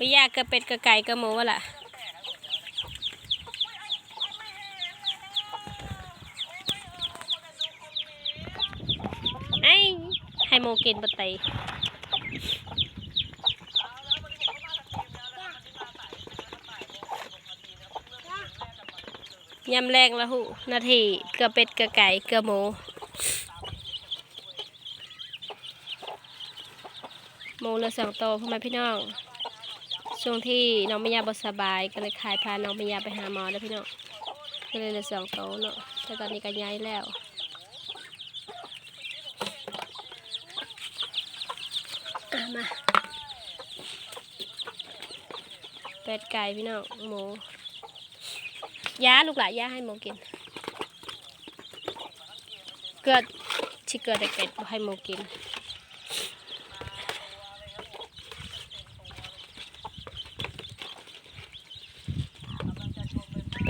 ไม่ยากกระเป็ดกระไก่กระหมูล่ะไอ้ให้โมกินบะไตยำแรงละหูนาทีกลือเป็ดกลือไก่กลือหมูหมูเลือสองโตพ่อแม่พี่น้อง ช่วงที่น้องมิยาบสบายก็เลยขายพาน้องมิยาไปหาหมอแล้วพี่น้องก็เลยเหลือสองโตวเนาะแต่ตอนนี้ก็ย้ายแล้วมาเป็ดไก่พี่น้องหมูยาลูกหลานยาให้หมูกิน เกิดชิเกิดแต่เป็ดบ่ให้หมูกิน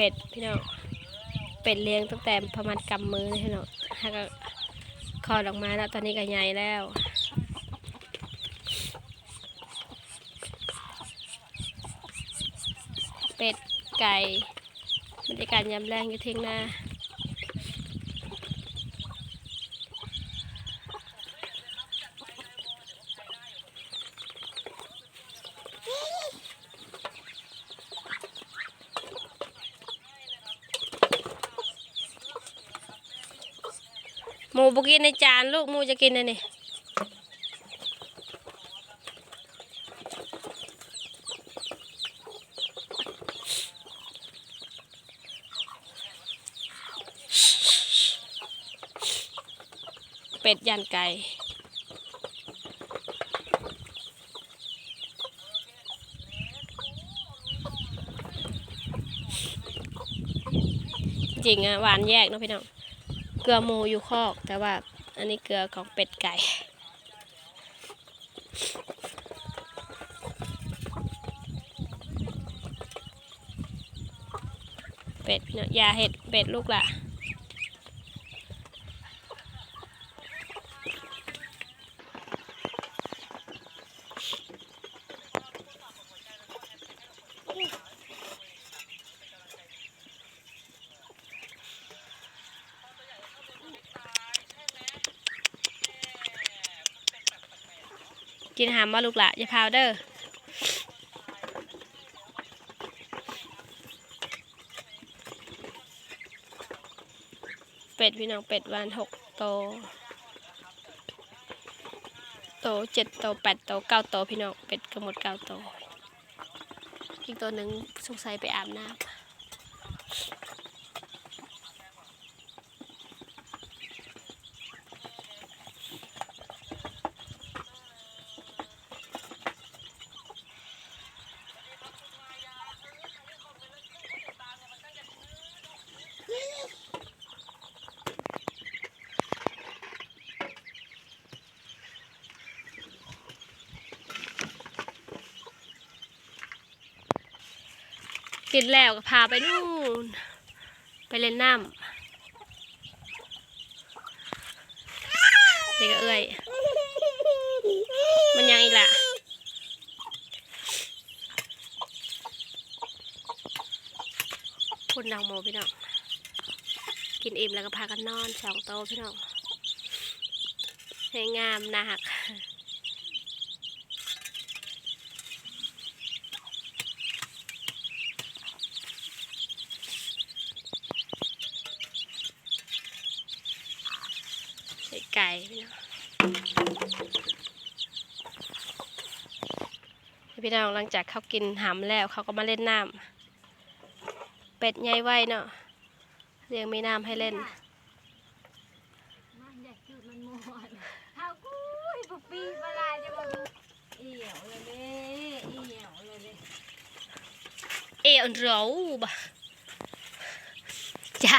เป็ดพี่น้องเป็ดเลี้ยงตั้งแต่ประมาณกำมือเลยพี่น้องถ้าก็คลอดออกมาแล้วตอนนี้ก็ใหญ่แล้วเป็ดไก่บรรยากาศยามแรงอยู่เทียงนาห มูบุกินในจานลูกหมูจะกินอันนี้เป็ดยันไก่จริงอะหวานแยกเนาะพี่น้อง ลือหมูอยู่คอก แต่ว่าอันนี้เกลือของเป็ดไก่เป็ดเนาะยาเห็ดเป็ดลูกล่ะ กินหามว่าลูกละอย่าพาวเด้อเป็ดพี่น้องเป็ดวันหกโตวโตวเจ็ดโตวแปดโตวเก้าโตวพี่น้องเป็ดก็หมดเก้าโตวอีกตัวหนึ่งสงสัยไปอาบน้ำ กินแล้วก็พาไปนู่น ไปเล่นน้ำนี่ก็เอ้ยมันยังอีกล่ะคุณนางโมพี่น้องกินอิ่มแล้วก็พากันนอนสองโตพี่น้องให้งามนะฮัก ใส่ ไก่พี่น้องพี่น้องหลังจากเขากินหำแล้วเขาก็มาเล่นน้ำเป็ดใหญ่ไว้เนาะเรียงมีน้ำให้เล่นเอวลาจะมาดูเอี่ยวเลยเด้เอี่ยวเลยเด้เอวเราบะจ้า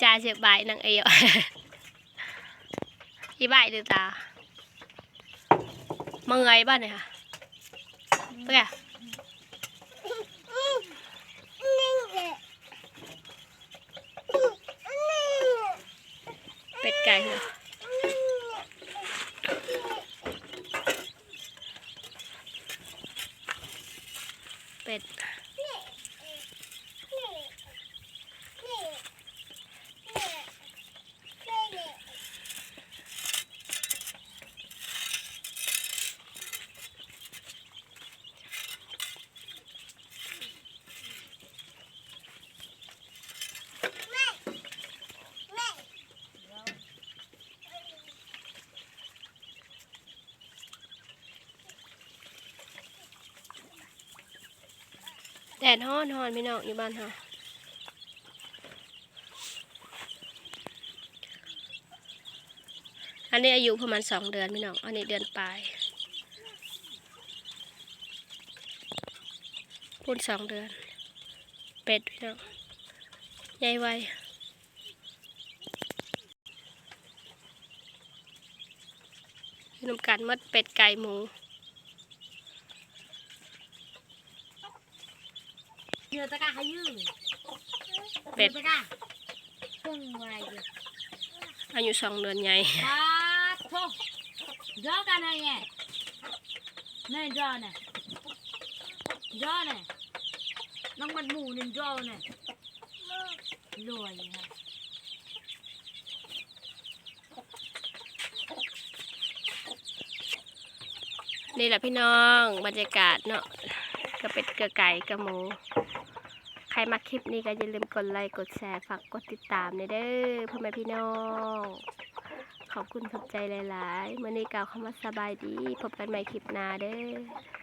จ้าเสียบายนางเอว อีบ่ายดูตามังไงบ้านเนี่ยค่ะเพื่อเป็ดไก่เหรอ เป็ด แดดฮ้อนฮ้อนพี่น้องอยู่บ้านเฮาอันนี้อายุประมาณสองเดือนพี่น้อง อันนี้เดือนปลายพูดสองเดือน เป็ดพี่น้อง ใหญ่ไวอยู่นำกันหมดเป็ดไก่หมู เนื้อตะกร้าให้ยืมเป็ดตะกร้าเพิ่งไว้เดียวอายุสองเดือนใหญ่ปาดโถดอกันอะไรเนี่ยนี่ดอเนี่ยดอเนี่ยน้องมันหมูนี่ดอเนี่ยรวยนะนี่แหละพี่น้องบรรยากาศเนาะ กระเป็ดกระไก่กระหมู ใครมาคลิปนี้ก็อย่าลืมกดไลค์กดแชร์ฝากกดติดตามในเด้อพ่อแม่พี่น้อง ขอบคุณขอบใจหลายๆเมื่อนี้กล่าวคำว่าสบายดี พบกันใหม่คลิปหน้าเด้อ